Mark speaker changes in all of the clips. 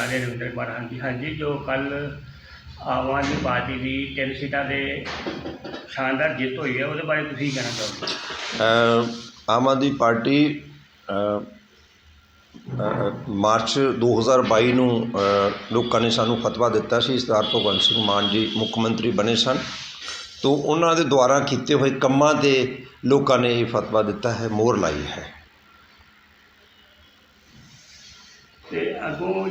Speaker 1: ਦੇ ਨਰਿੰਦਰ ਕੁਮਾਰ ਹਾਂਜੀ ਹਾਂਜੀ ਜੋ ਕੱਲ ਆਮ ਆਦਮੀ ਪਾਰਟੀ ਦੀ ਤਿੰਨ ਸੀਟਾਂ ਦੇ ਸ਼ਾਨਦਾਰ ਜਿੱਤ ਹੋਈ ਹੈ ਉਹਦੇ ਬਾਰੇ ਤੁਸੀਂ ਕੀ ਕਹਿਣਾ ਚਾਹੋਗੇ?
Speaker 2: ਅ, ਆਮ ਆਦਮੀ ਪਾਰਟੀ ਅ, ਅ, ਮਾਰਚ 2022 ਨੂੰ ਅ, ਲੋਕਾਂ ਨੇ ਸਾਨੂੰ ਫਤਵਾ ਦਿੱਤਾ ਸੀ। ਸਰਦਾਰ ਭਗਵੰਤ ਸਿੰਘ ਮਾਨ ਜੀ ਮੁੱਖ ਮੰਤਰੀ ਬਣੇ ਸਨ। ਤੋਂ ਉਹਨਾਂ ਦੇ ਦੁਆਰਾ ਕੀਤੇ ਹੋਏ ਕੰਮਾਂ ਤੇ ਲੋਕਾਂ ਨੇ ਇਹ ਫਤਵਾ ਦਿੱਤਾ ਹੈ ਮੋਹਰ ਲਾਈ ਹੈ।
Speaker 1: ਤੇ ਅੱਗੋਂ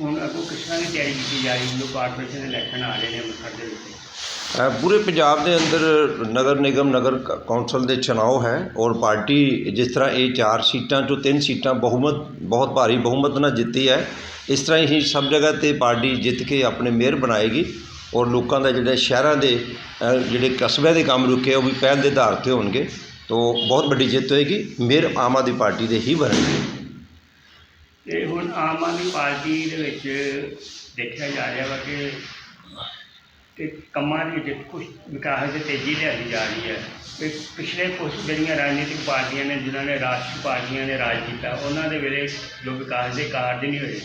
Speaker 1: ਹੁਣ ਅੱਗੋਂ ਕਿਸ ਦੀ ਤਿਆਰੀ ਕੀਤੀ ਜਾ ਰਹੀ ਜੋ ਕਾਰਪੋਰੇਸ਼ਨ ਦੇ ਇਲੈਕਸ਼ਨ ਆ ਰਹੇ ਨੇ ਅੰਮ੍ਰਿਤਸਰ ਦੇ ਵਿੱਚ
Speaker 2: ਅ, ਪੂਰੇ ਪੰਜਾਬ ਦੇ ਅੰਦਰ ਨਗਰ ਨਿਗਮ ਨਗਰ ਕ- ਕੌਂਸਲ ਦੇ ਚੁਣਾਵ ਹੈ ਔਰ ਪਾਰਟੀ ਜਿਸ ਤਰ੍ਹਾਂ ਇਹ ਚਾਰ ਸੀਟਾਂ ਚੋਂ ਤਿੰਨ ਸੀਟਾਂ ਬਹੁਮਤ ਬਹੁਤ ਭਾਰੀ ਬਹੁਮਤ ਨਾਲ ਜਿੱਤੀ ਹੈ ਇਸ ਤਰ੍ਹਾਂ ਹੀ ਸਭ ਜਗ੍ਹਾ ਤੇ ਪਾਰਟੀ ਜਿੱਤ ਕੇ ਆਪਣੇ ਮੇਅਰ ਬਣਾਏਗੀ ਔਰ ਲੋਕਾਂ ਦਾ ਜਿਹੜਾ ਸ਼ਹਿਰਾਂ ਦੇ ਅ, ਜਿਹੜੇ ਕਸਬਿਆਂ ਦੇ ਕੰਮ ਰੁਕੇ ਉਹ ਵੀ ਪਹਿਲ ਦੇ ਆਧਾਰ ਤੇ ਹੋਣਗੇ ਤੋਂ ਬਹੁਤ ਵੱਡੀ ਜਿੱਤ ਹੋਏਗੀ ਮੇਅਰ ਆਮ ਆਦਮੀ ਪਾਰਟੀ ਦੇ ਹੀ ਬਣਨਗੇ।
Speaker 1: ਆਮ ਆਦਮੀ ਪਾਰਟੀ ਦੇ ਵਿੱਚ ਦੇਖਿਆ ਜਾ ਰਿਹਾ ਵਾ ਕਿ ਕਿ ਕੰਮਾਂ ਦੇ ਵਿੱਚ ਕੁਝ ਵਿਕਾਸ ਦੇ ਤੇਜ਼ੀ ਲਿਆਂਦੀ ਜਾ ਰਹੀ ਹੈ। ਤੇ ਪਿਛਲੇ ਕੁਝ ਜਿਹੜੀਆਂ ਰਾਜਨੀਤਿਕ ਪਾਰਟੀਆਂ ਨੇ, ਜਿਨ੍ਹਾਂ ਨੇ ਰਾਸ਼ਟਰੀ ਪਾਰਟੀਆਂ ਨੇ ਰਾਜ ਕੀਤਾ, ਉਹਨਾਂ ਦੇ ਵੇਲੇ ਜੋ ਵਿਕਾਸ ਦੇ ਕਾਰਜ ਨਹੀਂ ਹੋਏ।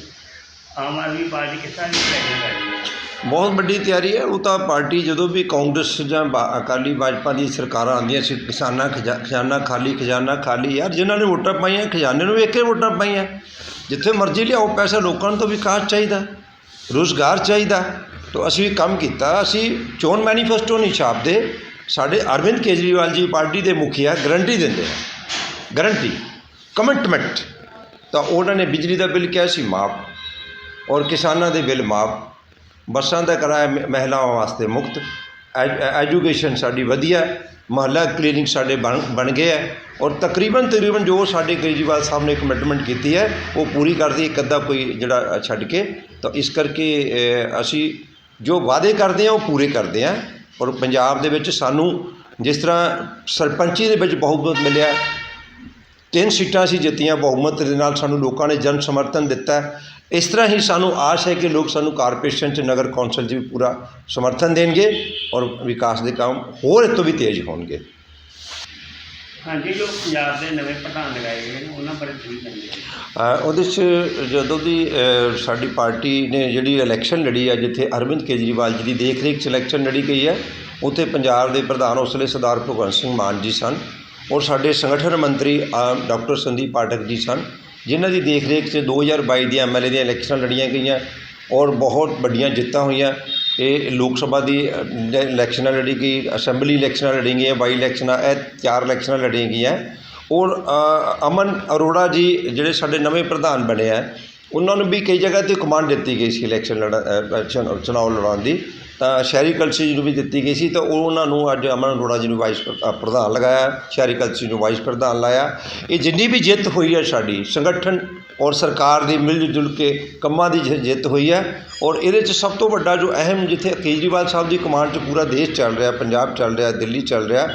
Speaker 1: ਆਮ ਆਦਮੀ ਪਾਰਟੀ ਕਿਸ ਤਰ੍ਹਾਂ ਦੀ ਤਿਆਰੀ ਕਰ ਰਹੀ ਹੈ?
Speaker 2: ਬਹੁਤ ਵੱਡੀ ਤਿਆਰੀ ਹੈ। ਉਹ ਤਾਂ ਪਾਰਟੀ ਜਦੋਂ ਵੀ ਕਾਂਗਰਸ ਜਾਂ ਬਾ- ਅਕਾਲੀ ਭਾਜਪਾ ਦੀ ਸਰਕਾਰਾਂ ਆਉਂਦੀਆਂ ਸੀ, ਕਿਸਾਨਾਂ ਖਜ਼ਾ- ਖਜ਼ਾਨਾ ਖਾਲੀ ਖਜ਼ਾਨਾ ਖਾਲੀ, ਯਾਰ ਜਿਨ੍ਹਾਂ ਨੇ ਵੋਟਾਂ ਪਾਈਆਂ, ਖਜ਼ਾਨੇ ਨੂੰ ਵੇਖ ਕੇ ਵੋਟਾਂ ਪਾਈਆਂ। ਜਿੱਥੇ ਮਰਜ਼ੀ ਲਿਆਓ, ਪੈਸਾ ਲੋਕਾਂ ਨੂੰ ਤਾਂ ਵਿਕਾਸ ਚਾਹੀਦਾ, ਰੁਜ਼ਗਾਰ ਚਾਹੀਦਾ। ਤਾਂ ਅਸੀਂ ਕੰਮ ਕੀਤਾ, ਅਸੀਂ ਚੋਣ ਮੈਨੀਫੈਸਟੋ ਨਹੀਂ ਛਾਪਦੇ। ਸਾਡੇ ਅਰਵਿੰਦ ਕੇਜਰੀਵਾਲ ਜੀ ਪਾਰਟੀ ਦੇ ਮੁਖੀਆ ਗਰੰਟੀ ਦਿੰਦੇ ਆ। Guarantee, commitment. ਤਾਂ ਉਹਨਾਂ ਨੇ ਬਿਜਲੀ ਦਾ ਬਿੱਲ ਕਿਹਾ ਸੀ, ਮਾਫ। ਔਰ ਕਿਸਾਨਾਂ ਦੇ ਬਿੱਲ ਮਾਫ। ਬੱਸਾਂ ਦਾ ਕਿਰਾਇਆ ਮ- ਮਹਿਲਾਵਾਂ ਵਾਸਤੇ ਮੁਕਤ ਐਜ- ਐਜੂਕੇਸ਼ਨ ਸਾਡੀ ਵਧੀਆ, ਮੁਹੱਲਾ ਕਲੀਨਿਕ ਸਾਡੇ ਬਣ ਬਣ ਗਏ ਹੈ ਔਰ ਤਕਰੀਬਨ ਤਕਰੀਬਨ ਜੋ ਸਾਡੇ ਕੇਜਰੀਵਾਲ ਸਾਹਿਬ ਨੇ ਕਮਿਟਮੈਂਟ ਕੀਤੀ ਹੈ ਉਹ ਪੂਰੀ ਕਰਦੀ, ਇੱਕ ਅੱਧਾ ਕੋਈ ਜਿਹੜਾ ਛੱਡ ਕੇ। ਤਾਂ ਇਸ ਕਰਕੇ ਅਸੀਂ ਜੋ ਵਾਅਦੇ ਕਰਦੇ ਹਾਂ ਉਹ ਪੂਰੇ ਕਰਦੇ ਹਾਂ ਔਰ ਪੰਜਾਬ ਦੇ ਵਿੱਚ ਸਾਨੂੰ ਜਿਸ ਤਰ੍ਹਾਂ ਸਰਪੰਚੀ ਦੇ ਵਿੱਚ ਬਹੁਤ ਮਿਲਿਆ ਤਿੰਨ ਸੀਟਾਂ ਅਸੀਂ ਜਿੱਤੀਆਂ ਬਹੁਮਤ ਦੇ ਨਾਲ ਸਾਨੂੰ ਲੋਕਾਂ ਨੇ ਜਨ ਸਮਰਥਨ ਦਿੱਤਾ। ਇਸ ਤਰ੍ਹਾਂ ਹੀ ਸਾਨੂੰ ਆਸ ਹੈ ਕਿ ਲੋਕ ਸਾਨੂੰ ਕਾਰਪੋਰੇਸ਼ਨ ਚ ਨਗਰ ਕੌਂਸਲ 'ਚ ਵੀ ਪੂਰਾ ਸਮਰਥਨ ਦੇਣਗੇ ਔਰ ਵਿਕਾਸ ਦੇ ਕੰਮ ਹੋਰ ਇਸ ਤੋਂ ਵੀ ਤੇਜ਼ ਹੋਣਗੇ।
Speaker 1: ਹਾਂਜੀ ਜੋ ਪੰਜਾਬ ਦੇ ਨਵੇਂ ਪ੍ਰਧਾਨ ਲਗਾਏ ਗਏ ਨੇ ਉਹਨਾਂ ਬਾਰੇ ਕਹਿੰਦੇ
Speaker 2: ਉਹਦੇ 'ਚ ਜਦੋਂ ਦੀ ਸਾਡੀ ਪਾਰਟੀ ਨੇ ਜਿਹੜੀ ਇਲੈਕਸ਼ਨ ਲੜੀ ਹੈ ਜਿੱਥੇ ਅਰਵਿੰਦ ਕੇਜਰੀਵਾਲ ਜੀ ਦੀ ਦੇਖ ਰੇਖ 'ਚ ਇਲੈਕਸ਼ਨ ਲੜੀ ਗਈ ਹੈ ਉੱਥੇ ਪੰਜਾਬ ਦੇ ਪ੍ਰਧਾਨ ਉਸ ਵੇਲੇ ਸਰਦਾਰ ਭਗਵੰਤ ਸਿੰਘ ਮਾਨ ਜੀ ਸਨ। ਔਰ ਸਾਡੇ ਸੰਗਠਨ ਮੰਤਰੀ ਡਾਕਟਰ ਸੰਦੀਪ ਪਾਠਕ ਜੀ ਸਨ, ਜਿਨ੍ਹਾਂ ਦੀ ਦੇਖ ਰੇਖ 'ਚ 2022 ਦੀਆਂ ਐਮਐਲਏ ਦੀਆਂ ਇਲੈਕਸ਼ਨਾਂ ਲੜੀਆਂ ਗਈਆਂ ਔਰ ਬਹੁਤ ਵੱਡੀਆਂ ਜਿੱਤਾਂ ਹੋਈਆਂ। ਇਹ ਲੋਕ ਸਭਾ ਦੀ ਇਲੈਕਸ਼ਨਾਂ ਲੜੀ ਗਈ, ਅਸੈਂਬਲੀ ਇਲੈਕਸ਼ਨਾਂ ਲੜੀ ਗਈਆਂ, ਬਾਈ ਇਲੈਕਸ਼ਨਾਂ, ਇਹ ਚਾਰ ਇਲੈਕਸ਼ਨਾਂ ਲੜੀਆਂ ਗਈਆਂ। ਔਰ ਅਮਨ ਅਰੋੜਾ ਜੀ, ਜਿਹੜੇ ਸਾਡੇ ਨਵੇਂ ਪ੍ਰਧਾਨ ਬਣੇ ਆ ਉਹਨਾਂ ਨੂੰ ਵੀ ਕਈ ਜਗ੍ਹਾ ਤੇ ਕਮਾਂਡ ਦਿੱਤੀ ਗਈ ਸੀ ਇਲੈਕਸ਼ਨ ਲੜਨ ਅ, ਚੁਣਾਵ ਲੜਾਉਣ ਦੀ। ਤਾਂ ਸ਼ਹਿਰੀ ਕਲਸੀ ਜੀ ਨੂੰ ਵੀ ਦਿੱਤੀ ਗਈ ਸੀ ਤਾਂ ਉਹ ਉਹਨਾਂ ਨੂੰ ਅੱਜ ਅਮਨ ਅਰੋੜਾ ਜੀ ਨੂੰ ਵਾਈਸ ਪ੍ਰਧਾਨ ਲਗਾਇਆ ਸ਼ਹਿਰੀ ਕਲਸੀ ਨੂੰ ਵਾਈਸ ਪ੍ਰਧਾਨ ਲਾਇਆ। ਇਹ ਜਿੰਨੀ ਵੀ ਜਿੱਤ ਹੋਈ ਹੈ ਸਾਡੀ ਸੰਗਠਨ ਔਰ ਸਰਕਾਰ ਦੀ ਮਿਲ ਜੁਲ ਕੇ ਕੰਮਾਂ ਦੀ ਜਿੱਤ ਹੋਈ ਹੈ। ਔਰ ਇਹਦੇ 'ਚ ਸਭ ਤੋਂ ਵੱਡਾ ਜੋ ਅਹਿਮ ਜਿੱਥੇ ਕੇਜਰੀਵਾਲ ਸਾਹਿਬ ਦੀ ਕਮਾਂਡ 'ਚ ਪੂਰਾ ਦੇਸ਼ ਚੱਲ ਰਿਹਾ ਪੰਜਾਬ ਚੱਲ ਰਿਹਾ ਦਿੱਲੀ ਚੱਲ ਰਿਹਾ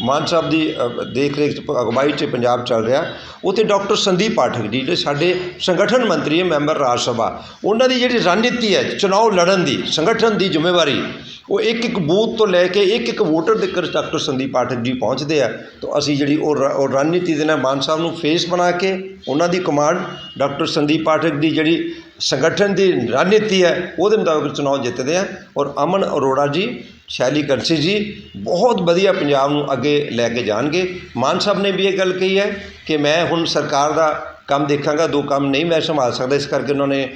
Speaker 2: ਮਾਨ ਸਾਹਿਬ ਦੀ ਦੇਖ ਰੇਖ 'ਚ ਅਗਵਾਈ 'ਚ ਪੰਜਾਬ ਚੱਲ ਰਿਹਾ। ਉੱਥੇ ਡਾਕਟਰ ਸੰਦੀਪ ਪਾਠਕ ਜੀ, ਜਿਹੜੇ ਸਾਡੇ ਸੰਗਠਨ ਮੰਤਰੀ ਹੈ, ਮੈਂਬਰ ਰਾਜ ਸਭਾ, ਉਹਨਾਂ ਦੀ ਜਿਹੜੀ ਰਣਨੀਤੀ ਹੈ ਚੁਣਾਵ ਲੜਨ ਦੀ, ਸੰਗਠਨ ਦੀ ਜ਼ਿੰਮੇਵਾਰੀ, ਉਹ ਇੱਕ ਇੱਕ ਬੂਥ ਤੋਂ ਲੈ ਕੇ ਇੱਕ ਇੱਕ ਵੋਟਰ ਦੇ ਕਰ ਡਾਕਟਰ ਸੰਦੀਪ ਪਾਠਕ ਜੀ ਪਹੁੰਚਦੇ ਆ। ਤਾਂ ਅਸੀਂ ਜਿਹੜੀ ਉਹ ਰਣਨੀਤੀ ਦੇ ਨਾਲ ਮਾਨ ਸਾਹਿਬ ਨੂੰ ਫੇਸ ਬਣਾ ਕੇ, ਉਹਨਾਂ ਦੀ ਕਮਾਂਡ ਡਾਕਟਰ ਸੰਦੀਪ ਪਾਠਕ ਦੀ ਜਿਹੜੀ ਸੰਗਠਨ ਦੀ ਰਣਨੀਤੀ ਹੈ, ਉਹਦੇ ਮੁਤਾਬਕ ਚੁਣਾਵ ਜਿੱਤਦੇ ਆ। ਔਰ ਅਮਨ ਅਰੋੜਾ ਜੀ, ਸ਼ੈਲੀ ਕੰਸੀ ਜੀ, ਬਹੁਤ ਵਧੀਆ ਪੰਜਾਬ ਨੂੰ ਅੱਗੇ ਲੈ ਕੇ ਜਾਣਗੇ। ਮਾਨ ਸਾਹਿਬ ਨੇ ਵੀ ਇਹ ਗੱਲ ਕਹੀ ਹੈ ਕਿ ਮੈਂ ਹੁਣ ਸਰਕਾਰ ਦਾ ਕੰਮ ਦੇਖਾਂਗਾ, ਦੋ ਕੰਮ ਨਹੀਂ ਮੈਂ ਸੰਭਾਲ ਸਕਦਾ, ਇਸ ਕਰਕੇ ਉਹਨਾਂ ਨੇ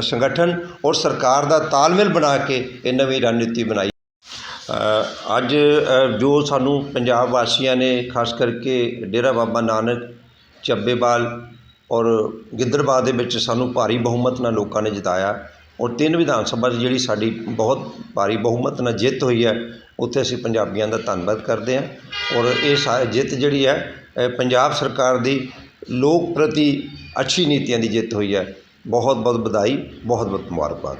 Speaker 2: ਸੰਗਠਨ ਔਰ ਸਰਕਾਰ ਦਾ ਤਾਲਮੇਲ ਬਣਾ ਕੇ ਇਹ ਨਵੀਂ ਰਣਨੀਤੀ ਬਣਾਈ। ਅੱਜ ਜੋ ਸਾਨੂੰ ਪੰਜਾਬ ਵਾਸੀਆਂ ਨੇ, ਖਾਸ ਕਰਕੇ ਡੇਰਾ ਬਾਬਾ ਨਾਨਕ ਚੱਬੇਵਾਲ ਔਰ ਗਿੱਦੜਬਾਹ ਦੇ ਵਿੱਚ ਸਾਨੂੰ ਭਾਰੀ ਬਹੁਮਤ ਨਾਲ ਲੋਕਾਂ ਨੇ ਜਿਤਾਇਆ। ਔਰ ਤਿੰਨ ਵਿਧਾਨ ਸਭਾ 'ਚ ਜਿਹੜੀ ਸਾਡੀ ਬਹੁਤ ਭਾਰੀ ਬਹੁਮਤ ਨਾਲ ਜਿੱਤ ਹੋਈ ਹੈ, ਉੱਥੇ ਅਸੀਂ ਪੰਜਾਬੀਆਂ ਦਾ ਧੰਨਵਾਦ ਕਰਦੇ ਹਾਂ। ਔਰ ਇਹ ਸਾ- ਜਿੱਤ ਜਿਹੜੀ ਹੈ ਪੰਜਾਬ ਸਰਕਾਰ ਦੀ ਲੋਕ ਪ੍ਰਤੀ ਅੱਛੀ ਨੀਤੀਆਂ ਦੀ ਜਿੱਤ ਹੋਈ ਹੈ। ਬਹੁਤ ਬਹੁਤ ਵਧਾਈ, ਬਹੁਤ ਬਹੁਤ ਮੁਬਾਰਕਬਾਦ।